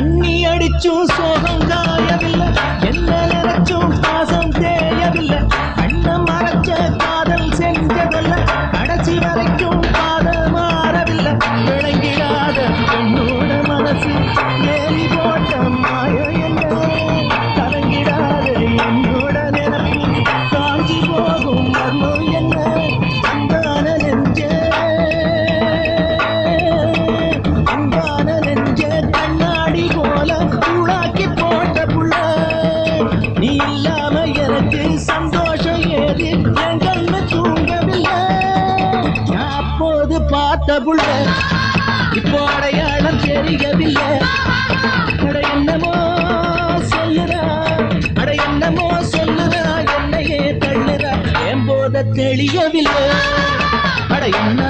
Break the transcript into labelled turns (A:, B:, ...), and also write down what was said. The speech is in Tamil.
A: அண்ணி அடிச்சும் சோகம் காயவில்லை. என்ன நினைச்சும் பாசம் தேயவில்லை. கண்ண மறைச்ச காதல் செஞ்சதல்ல. கடைசி வரைக்கும் காதல் மாறவில்லை. விளங்கிடாத என்னோட மனசு ஏறி போட்ட மாய கலங்கிடாத என்னோட நினைப்பு காஞ்சி போகும் மர்மம் என்ன? அன்பான நெஞ்சே அன்பான நெஞ்சே. அப்போது பார்த்த புள்ள இப்போ அடையாளம் தெரியவில்லை. அட என்னமோ சொல்லுறா அட என்னமோ சொல்லுறா என்னையே தள்ளுறா. என் போத தெளியவில்லை. அட என்ன